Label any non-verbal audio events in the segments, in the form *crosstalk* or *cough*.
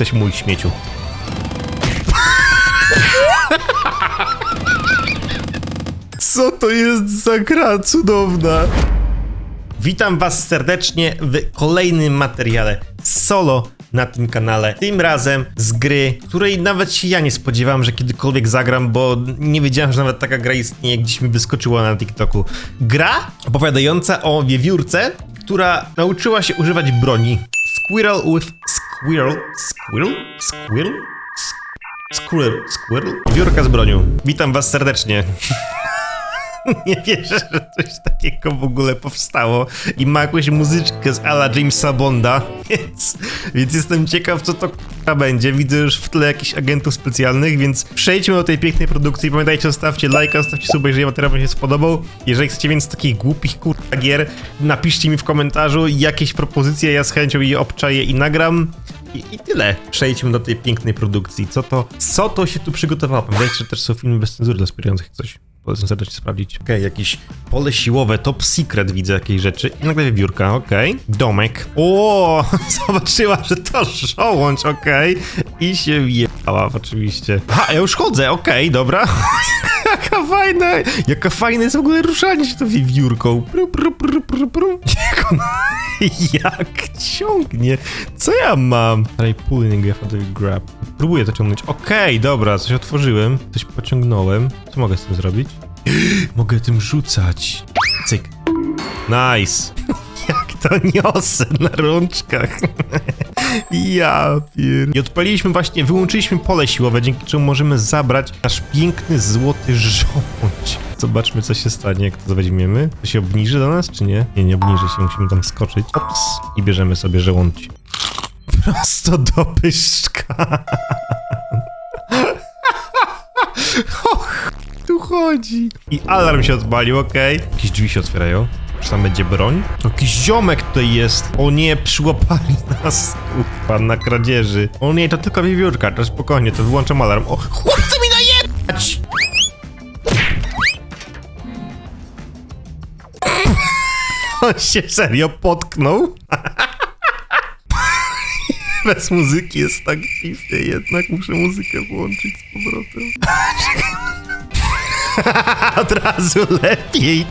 jesteś mój śmieciu. Co to jest za gra cudowna? Witam was serdecznie w kolejnym materiale solo na tym kanale. Tym razem z gry, której nawet się ja nie spodziewałem, że kiedykolwiek zagram, bo nie wiedziałem, że nawet taka gra istnieje, gdzieś mi wyskoczyła na TikToku. Gra opowiadająca o wiewiórce, która nauczyła się używać broni. Squirrel with squirrel, squirrel, squirrel, squirrel, squirrel. Wiewiórka z bronią. Witam was serdecznie. *laughs* Nie wierzę, że coś takiego w ogóle powstało i ma jakąś muzyczkę z Ala Jamesa Bonda, *laughs* więc, więc jestem ciekaw, co to k***a będzie. Widzę już w tle jakichś agentów specjalnych, więc przejdźmy do tej pięknej produkcji. Pamiętajcie, zostawcie lajka, zostawcie suba, jeżeli materiał wam się spodobał. Jeżeli chcecie więcej takich głupich kurwa gier, napiszcie mi w komentarzu jakieś propozycje, ja z chęcią je obczaję i nagram. I, I tyle. Przejdźmy do tej pięknej produkcji. Co to, co to się tu przygotowało? Pamiętajcie, że też są filmy bez cenzury dla wspierających coś. Polecam serdecznie sprawdzić. Okej, jakieś pole siłowe, top secret widzę jakiejś rzeczy. I nagle wiewiórka, okej. Domek. O, *laughs* zobaczyła, że to żołądź, okej. I się wjechała oczywiście. Ha, ja już chodzę, okej, dobra. *laughs* Jaka fajna, jaka fajna jest w ogóle ruszanie się tą wiewiórką. Pru, pru, pru, pru, pru. Jak ona, *laughs* jak ciągnie. Co ja mam? Try pulling to grab. Próbuję to ciągnąć. Okej, dobra, coś otworzyłem, coś pociągnąłem. Co mogę z tym zrobić? *gasps* mogę tym rzucać. Cyk. Nice. *laughs* Jak to niosę na rączkach. *laughs* ja pier... I odpaliliśmy właśnie, wyłączyliśmy pole siłowe, dzięki czemu możemy zabrać nasz piękny złoty żołądź. Zobaczmy, co się stanie, jak to weźmiemy. To się obniży do nas, czy nie? Nie, nie obniży się, musimy tam skoczyć. Ops. I bierzemy sobie żołądź. Prosto do pyszczka. *laughs* Och, tu chodzi. I alarm się odpalił, okej. Jakieś drzwi się otwierają. Czy tam będzie broń? Jakiś ziomek tutaj jest. O nie, przyłapali nas, kurwa, na kradzieży. O nie, to tylko wiewiórka, to spokojnie, to wyłączam alarm. O, chłopcy mi najebać! *laughs* On się serio potknął. *laughs* Bez muzyki jest tak dziwnie, jednak muszę muzykę włączyć z powrotem. *laughs* Od razu lepiej.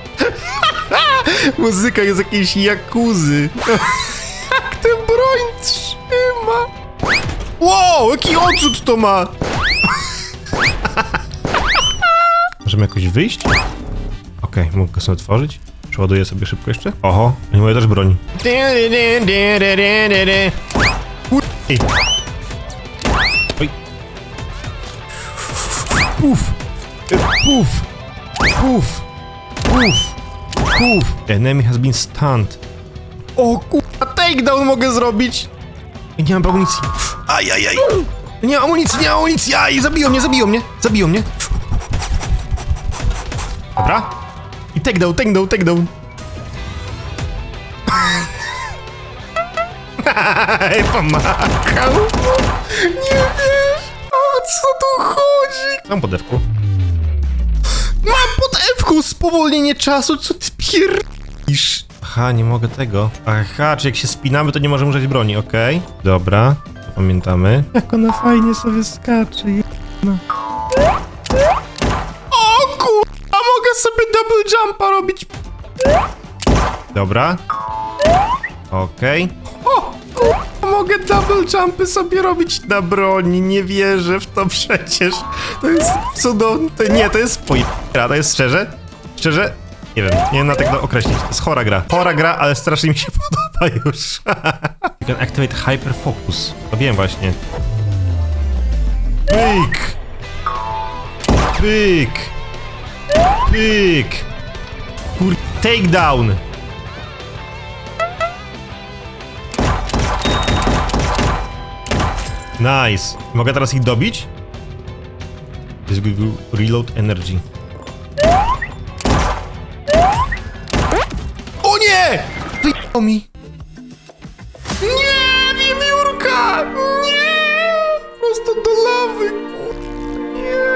Muzyka jest jakiejś jakuzy. *laughs* Jak ten broń trzyma. Wow, jaki odrzut to ma. *laughs* Możemy jakoś wyjść? Okej, mogę go sobie otworzyć. Przeładuję sobie szybko jeszcze. Oho, i moja też broń. Ej. Puf. Puf. Puf. Puf. Puf. Enemy has been stunned. O kurwa, takedown mogę zrobić. Nie mam amunicji. Ajajaj. Nie mam amunicji, nie mam amunicji. Aj, zabiją mnie, zabiją mnie. Zabiją mnie. Dobra. I takedown, takedown, takedown. Ej, pomachał. Nie wiesz, o co tu chodzi. Mam podewku. Mam podewku, spowolnienie czasu, co ty pierdolisz? Aha, nie mogę tego. Aha, czy jak się spinamy, to nie możemy użyć broni, okej. Dobra, to pamiętamy. Jak ona fajnie sobie skacze, jedna. O kurwa, mogę sobie double jumpa robić. Dobra. Okej. O, kurwa, mogę double jumpy sobie robić na broni, nie wierzę w to przecież. To jest cudowne. Nie, to jest gra, to jest szczerze? Szczerze? Nie wiem, nie wiem na to określić. To jest chora gra. Chora gra, ale strasznie mi się *laughs* podoba już. you can activate hyper focus. To wiem właśnie. Pyk! Pyk! Pyk! Kur... Takedown! Nice. Mogę teraz ich dobić? This will reload energy. Mi. Nie, wiewiórka! Nie! Prosto do lawy, kur... Nie!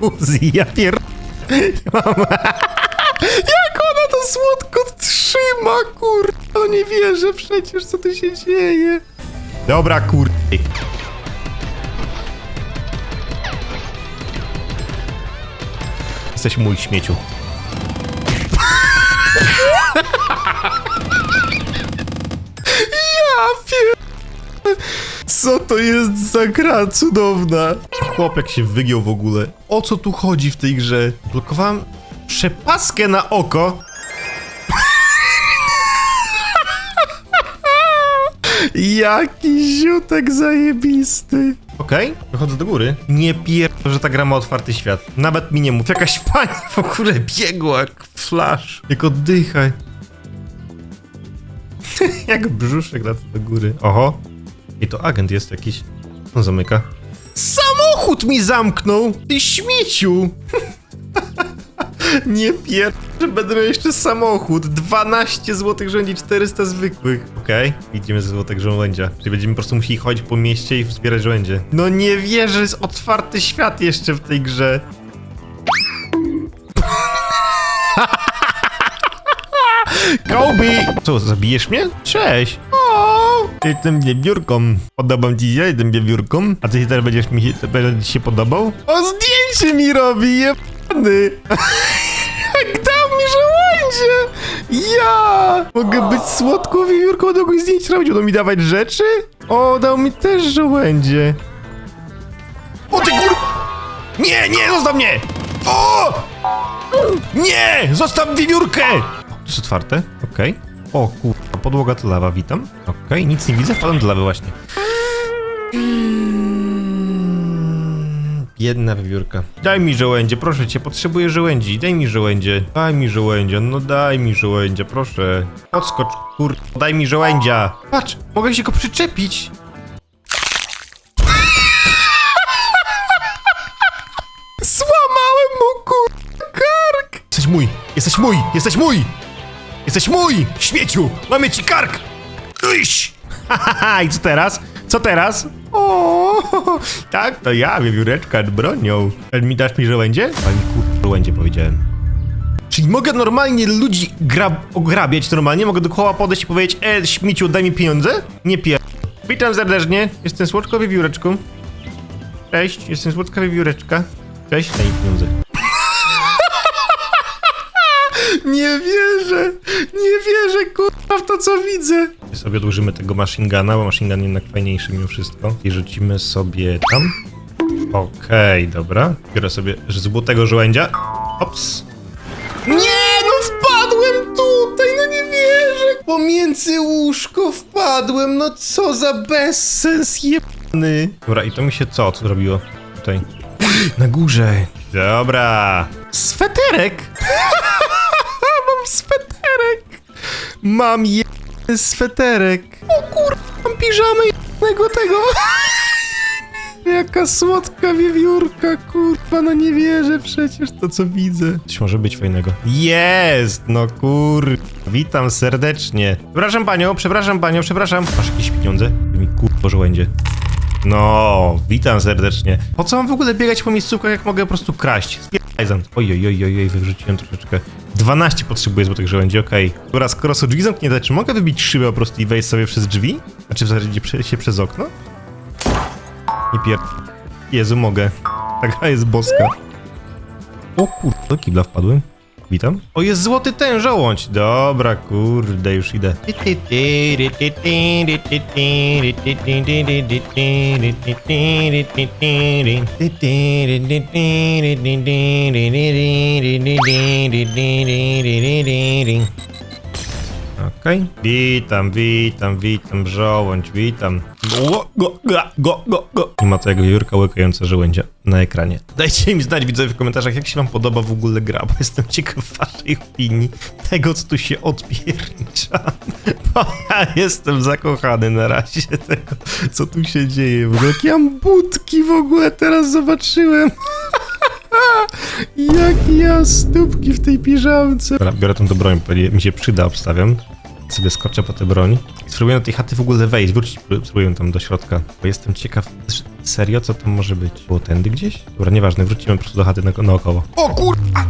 Uzi, ja pier... *laughs* Jak ona to słodko trzyma, kur... No nie wierzę przecież, co tu się dzieje. Dobra, kur... Jesteś mój śmieciu. Ja pier... Co to jest za gra cudowna? Chłopek się wygiął w ogóle. O co tu chodzi w tej grze? Blokowałem przepaskę na oko. Jaki ziutek zajebisty. Okej, wychodzę do góry. Nie pier... że ta gra ma otwarty świat. Nawet mi nie mów. Jakaś pani w ogóle biegła jak flash. Jak oddychaj. *laughs* jak brzuszek lata do góry. Oho. I to agent jest jakiś. On zamyka. Samochód mi zamknął! Ty śmieciu! *laughs* Nie pier... że będę jeszcze samochód. 12 złotych rządzi 400 zwykłych. Okej, idziemy ze złotego żołędzia. Czyli będziemy po prostu musieli chodzić po mieście i zbierać żołędzie. No nie wierzę, jest otwarty świat jeszcze w tej grze. Kobe! Co, zabijesz mnie? Cześć! O, Jestem wiewiórką. Podobam ci się, jestem wiewiórką. A ty się teraz będziesz mi się, będzie ci się podobał? O, zdjęcie mi robi, jebany! Jak *laughs* dał mi żołędzie! Ja! Mogę być słodką wiewiórką, do kogoś zdjęć robić, będą mi dawać rzeczy? O, dał mi też żołędzie. O ty kur... Nie, nie, zostaw mnie! O! Nie! Zostaw wiewiórkę! Jest otwarte? Okej. O kurwa, podłoga to lawa, witam. Okej, nic nie widzę, wpadłem do lawy właśnie. Biedna wiewiórka. Daj mi żołędzie, proszę cię, potrzebuję żołędzi. Daj mi żołędzie. Daj mi żołędzia, no daj mi żołędzia, proszę. Podskocz, kur... Daj mi żołędzia. Patrz, mogę się go przyczepić. Złamałem mu kur... kark! Jesteś mój, jesteś mój, jesteś mój! Jesteś mój, śmieciu! Mamy ci kark! Iś! Hahaha, i co teraz? Co teraz? O, tak, to ja, wiewióreczka bronią. Mi dasz mi żołędzie? A mi kur... żołędzie powiedziałem. Czyli mogę normalnie ludzi grab ograbiać normalnie? Mogę do koła podejść i powiedzieć E, śmieciu, daj mi pieniądze? Nie pier... Witam serdecznie, jestem słodką wiewióreczką. Cześć, jestem słodka wiewióreczka. Cześć, daj mi pieniądze. Nie wierzę! Nie wierzę, kurwa, w to, co widzę! Sobie odłożymy tego machine guna, bo machine gun jednak fajniejszy mimo wszystko. I rzucimy sobie tam. Okej, dobra. Biorę sobie złotego żołędzia. Ops. Nie, no wpadłem tutaj, no nie wierzę! Pomiędzy łóżko wpadłem, no co za bezsens jebany. Dobra, i to mi się co zrobiło? Tutaj. Na górze. Dobra. Sweterek! Sweterek! Mam jeden sweterek! O kur... Mam piżamę jednego tego! *laughs* Jaka słodka wiewiórka, kurwa, no nie wierzę przecież to, co widzę. Coś może być fajnego. Jest! No kur... Witam serdecznie. Przepraszam panią, przepraszam panią, przepraszam. Masz jakieś pieniądze? Mi kurwa żołędzie. No, witam serdecznie. Po co mam w ogóle biegać po miejscówkach, jak mogę po prostu kraść? Spierdaj oj, oj, oj, oj, wyrzuciłem troszeczkę. 12 potrzebuję złotych żołędzi, okej. Dobra, skoro są drzwi zamknięte, czy mogę wybić szybę po prostu i wejść sobie przez drzwi? Znaczy w zasadzie się przez okno? Nie pier... Jezu, mogę. Ta gra jest boska. O kurde, do kibla wpadłem. Witam. O, jest złoty ten żołądź. Dobra, kurde, już idę. Okej. Witam, witam, witam, żołądź, witam. Go, go, go, go, go, go. Nie ma tego Jurka łykająca żołędzia na ekranie. Dajcie mi znać, widzowie, w komentarzach, jak się wam podoba w ogóle gra, bo jestem ciekaw waszej opinii, tego, co tu się odpiernicza. *laughs* Bo ja jestem zakochany na razie tego, co tu się dzieje. W ogóle jakie mam budki w ogóle teraz zobaczyłem. *laughs* Jakie ja stópki w tej piżamce. Dobra, biorę tą do broń, bo mi się przyda, obstawiam. Sobie skoczę po tę broń. Spróbuję do tej chaty w ogóle wejść, wrócić, spróbuję tam do środka. Bo jestem ciekaw, serio, co tam może być? Było tędy gdzieś? Dobra, nieważne, wrócimy po prostu do chaty na, naokoło. O kurwa!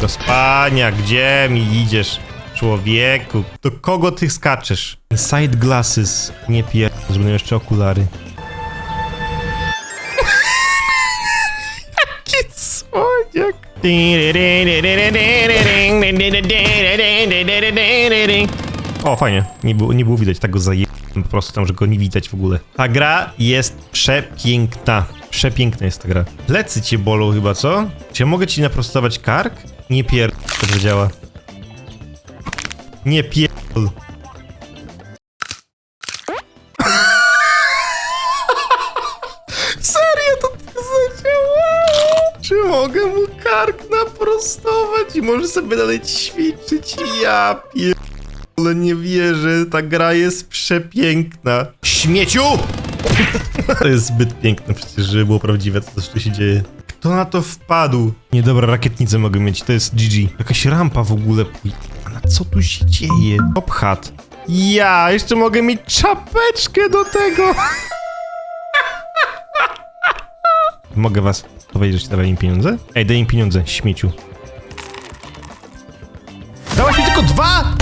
Do spania, gdzie mi idziesz? Człowieku, do kogo ty skaczesz? Side glasses, nie pier... Będą jeszcze okulary. O, fajnie. Nie było, nie było widać tego zaje... Po prostu tam, że go nie widać w ogóle. Ta gra jest przepiękna. Przepiękna jest ta gra. Plecy cię bolą chyba, co? Czy ja mogę ci naprostować kark? Nie pier... To działa. Nie pier... mu kark naprostować i może sobie dalej ćwiczyć? Ja pier... Ale nie wierzę, ta gra jest przepiękna. Śmieciu! to jest zbyt piękne przecież, żeby było prawdziwe, co tu się dzieje. Kto na to wpadł? Nie, dobra, rakietnicę mogę mieć, to jest GG. Jakaś rampa w ogóle. A co tu się dzieje? Top hat. Ja, jeszcze mogę mieć czapeczkę do tego. mogę was powiedzieć, że dawaj im pieniądze? Ej, daj im pieniądze, śmieciu. Dałaś mi tylko dwa!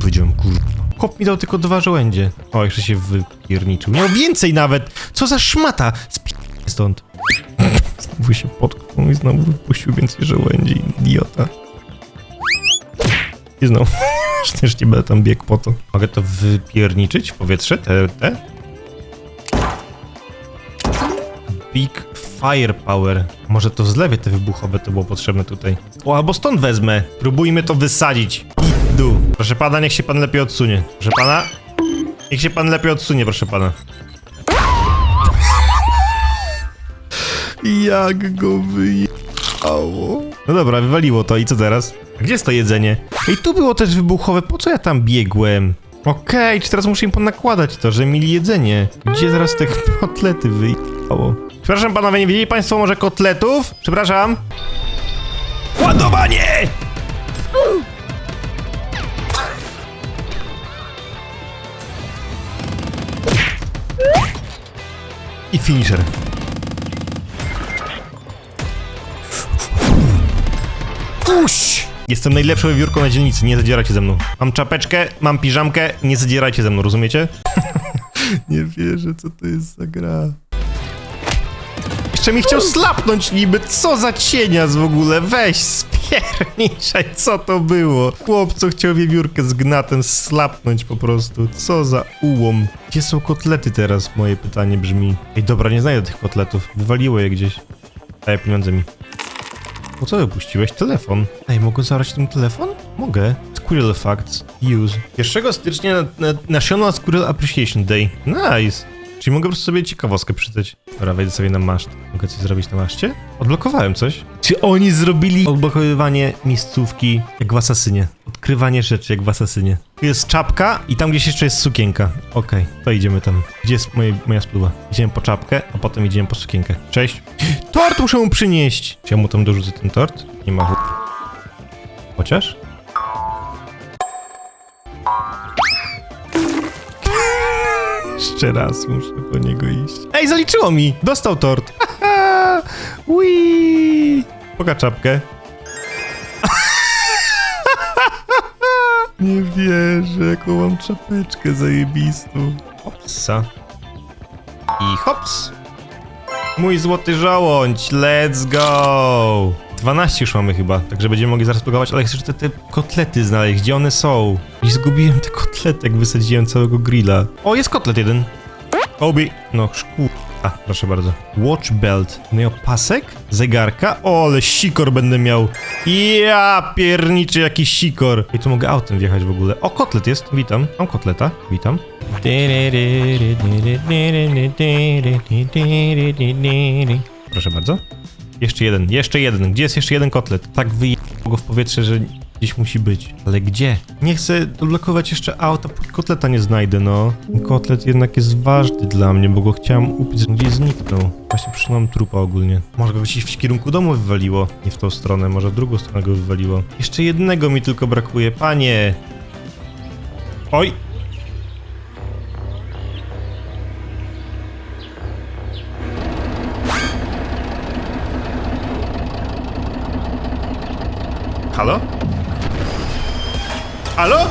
Powiedziałem, kurwa. Kop mi dał tylko dwa żołędzie. O, jeszcze się wypierniczył. Miał więcej nawet! Co za szmata! Spi... stąd. Znowu się potknął i znowu wypuścił więcej żołędzi. Idiota. I znowu. *laughs* Też nie będę tam biegł po to. Mogę to wypierniczyć w powietrze? Te, te? Big Firepower. Może to w zlewie te wybuchowe to było potrzebne tutaj. O, albo stąd wezmę. Próbujmy to wysadzić. I dół. Proszę pana, niech się pan lepiej odsunie. Proszę pana. Niech się pan lepiej odsunie, proszę pana. Jak go wyjechało. No dobra, wywaliło to i co teraz? Gdzie jest to jedzenie? Ej, tu było też wybuchowe, po co ja tam biegłem? Okej, czy teraz muszę im ponakładać to, że mieli jedzenie? Gdzie zaraz te *laughs* kotlety wyjechało? Przepraszam panowie, nie wiedzieli państwo może kotletów? Przepraszam. Ładowanie! I finisher. Uś! Jestem najlepszą wiewiórką na dzielnicy, nie zadzierajcie ze mną. Mam czapeczkę, mam piżamkę, nie zadzierajcie ze mną, rozumiecie? *laughs* nie wierzę, co to jest za gra. Jeszcze mi chciał slapnąć niby, co za cienias w ogóle, weź spierniczaj, co to było? Chłopco chciał wiewiórkę z gnatem slapnąć po prostu, co za ułom. Gdzie są kotlety teraz, moje pytanie brzmi. Ej, dobra, nie znajdę tych kotletów, wywaliło je gdzieś. Daję pieniądze mi. Po co wypuściłeś telefon? Ej, mogę zabrać ten telefon? Mogę. Squirrel Facts. Use. 1 stycznia na, na National Squirrel Appreciation Day. Nice. Czyli mogę po prostu sobie ciekawostkę przytać. Dobra, wejdę sobie na maszt. Mogę coś zrobić na maszcie? Odblokowałem coś. Czy oni zrobili odblokowywanie miejscówki jak w Asasynie? Odkrywanie rzeczy jak w Asasynie. Tu jest czapka i tam gdzieś jeszcze jest sukienka. Okej, to idziemy tam. Gdzie jest moje, moja spluwa? Idziemy po czapkę, a potem idziemy po sukienkę. Cześć. *gasps* Tort muszę mu przynieść! Czy ja mu tam dorzucę ten tort? Nie ma ch... Chociaż? Jeszcze raz muszę po niego iść. Ej, zaliczyło mi! Dostał tort! *laughs* Ui! Poka czapkę. *laughs* Nie wierzę, jaką mam czapeczkę zajebistą. Hopsa. I hops. Mój złoty żołądź, let's go! 12 już mamy chyba, także będziemy mogli zaraz blokować, ale chcę jeszcze te, te kotlety znaleźć, gdzie one są? I zgubiłem te kotlety, jak wysadziłem całego grilla. O, jest kotlet jeden. Obi. No, szkół. A, proszę bardzo. Watch belt. No i opasek? Zegarka? O, ale sikor będę miał. Ja pierniczy jaki sikor. I tu mogę autem wjechać w ogóle. O, kotlet jest. Witam. Mam kotleta. Witam. Proszę bardzo. Jeszcze jeden, jeszcze jeden. Gdzie jest jeszcze jeden kotlet? Tak wyjechał go w powietrze, że gdzieś musi być. Ale gdzie? Nie chcę odblokować jeszcze auta, póki kotleta nie znajdę, no. Ten kotlet jednak jest ważny dla mnie, bo go chciałem upić, gdzieś zniknął. Właśnie przyszłam trupa ogólnie. Może go gdzieś w kierunku domu wywaliło. Nie w tą stronę, może w drugą stronę go wywaliło. Jeszcze jednego mi tylko brakuje, panie. Oj! Halo? Halo? *laughs*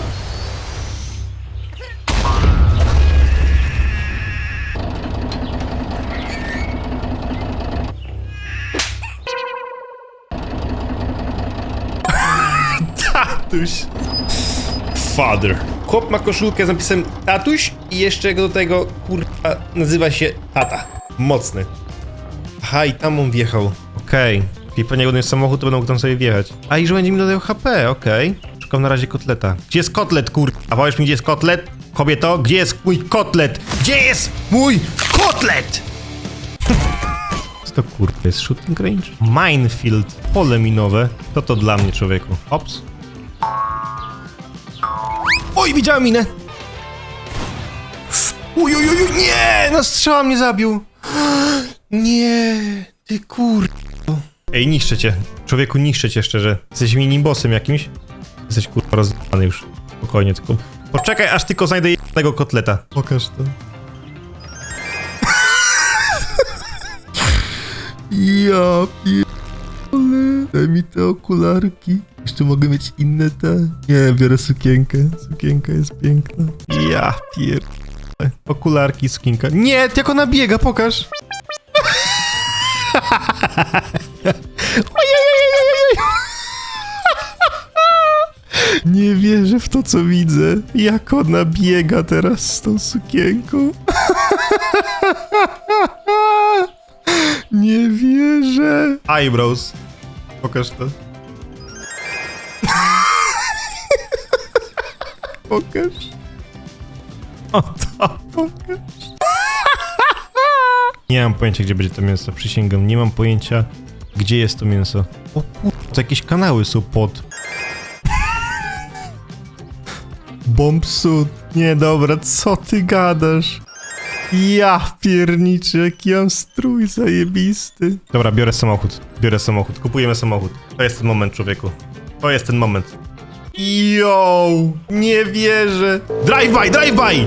Tatuś. Father. Chłop ma koszulkę z napisem tatuś i jeszcze do tego, kurwa, nazywa się tata. Mocny. Aha, i tam on wjechał. Okej. Czyli pewnie jak samochód, to będą tam sobie wjechać. A i że będzie mi dodał HP, okej. Szukam na razie kotleta. Gdzie jest kotlet, kur... A powiesz mi, gdzie jest kotlet? Kobieto, gdzie jest mój kotlet? Gdzie jest mój kotlet? *laughs* Co to kurwa jest? Shooting range? Minefield. Pole minowe. To to dla mnie, człowieku. Ops. Oj, widziałem minę! Uj, uj, uj, nie! No strzała mnie zabił! *gasps* Nie, ty kur... Ej, niszczę cię. Człowieku, niszczę cię szczerze. Jesteś minibossem jakimś? Jesteś kurwa rozdany już. Spokojnie, tylko... Poczekaj, aż tylko znajdę jednego kotleta. Pokaż to. Ja pierdolę. Daj mi te okularki. Jeszcze mogę mieć inne te? Nie, biorę sukienkę. Sukienka jest piękna. Ja pier... Okularki, skinka. Nie, tylko ona biega, pokaż. *laughs* Nie wierzę w to, co widzę. Jak ona biega teraz z tą sukienką. *laughs* Nie wierzę. Eyebrows. Pokaż to. *laughs* Pokaż. O to pokaż. Nie mam pojęcia, gdzie będzie to mięso. Przysięgam, nie mam pojęcia, gdzie jest to mięso. O kur... To jakieś kanały są pod... Bombsud. Nie, dobra, co ty gadasz? Ja pierniczy, jaki mam strój zajebisty. Dobra, biorę samochód. Biorę samochód. Kupujemy samochód. To jest ten moment, człowieku. To jest ten moment. Yo! Nie wierzę! Drive-by, drive-by!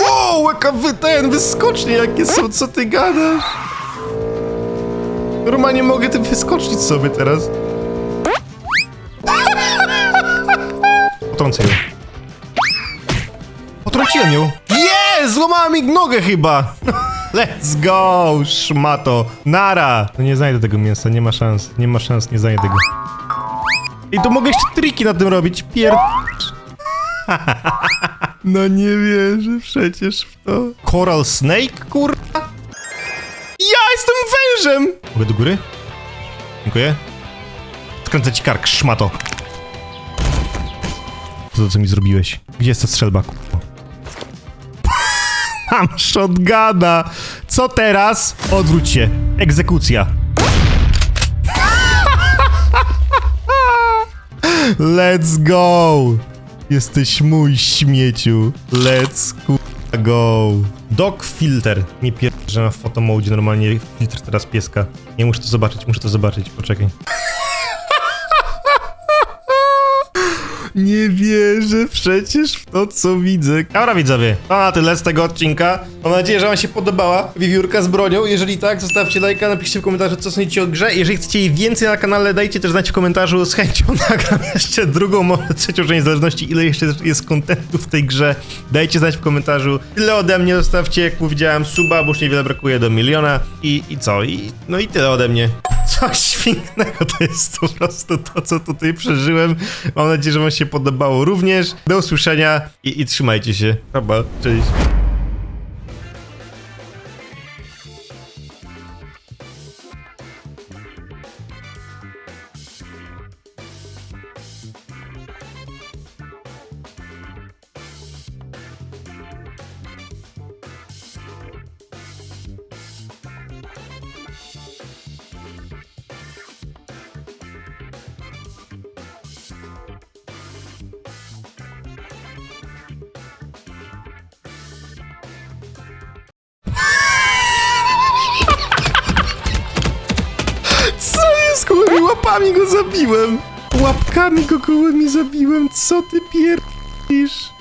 Wow, jaka wy ten, wyskocznie jakie są, co ty gadasz? Normalnie mogę tym wyskoczyć sobie teraz. Potrącę ją. Potrąciłem ją. Jest! Złamała mi nogę chyba. *laughs* Let's go, szmato. Nara. No nie znajdę tego mięsa, nie ma szans. Nie ma szans, nie znajdę go. I tu mogę jeszcze triki na tym robić. Pier... *laughs* No nie wierzę przecież w to. Coral Snake, kurwa? Ja jestem wężem! Mogę do góry? Dziękuję. Skręcę ci kark, szmato. Co to, co mi zrobiłeś? Gdzie jest ta strzelba, Mam shotguna! Co teraz? Odwróć się. Egzekucja. *laughs* Let's go! Jesteś mój śmieciu. Let's go. Dog filter. Nie pierdolę na fotomodzie normalnie filtr teraz pieska. Nie muszę to zobaczyć, muszę to zobaczyć. Poczekaj. Nie wierzę przecież w to, co widzę. Dobra widzowie, to na tyle z tego odcinka. Mam nadzieję, że wam się podobała wiewiórka z bronią. Jeżeli tak, zostawcie lajka, napiszcie w komentarzu, co sądzicie o grze. Jeżeli chcecie jej więcej na kanale, dajcie też znać w komentarzu. Z chęcią *laughs* nagram jeszcze drugą, może trzecią część zależności, ile jeszcze jest kontentu w tej grze. Dajcie znać w komentarzu. Tyle ode mnie, zostawcie, jak powiedziałem, suba, bo już niewiele brakuje do miliona. I, i co? I, no i tyle ode mnie. Coś *laughs* pięknego to jest po prostu to, co tutaj przeżyłem. Mam nadzieję, że wam się podobało również. Do usłyszenia i, i trzymajcie się. Chyba, cześć. Łapami go zabiłem. Łapkami go gołymi zabiłem. Co ty pierdzisz?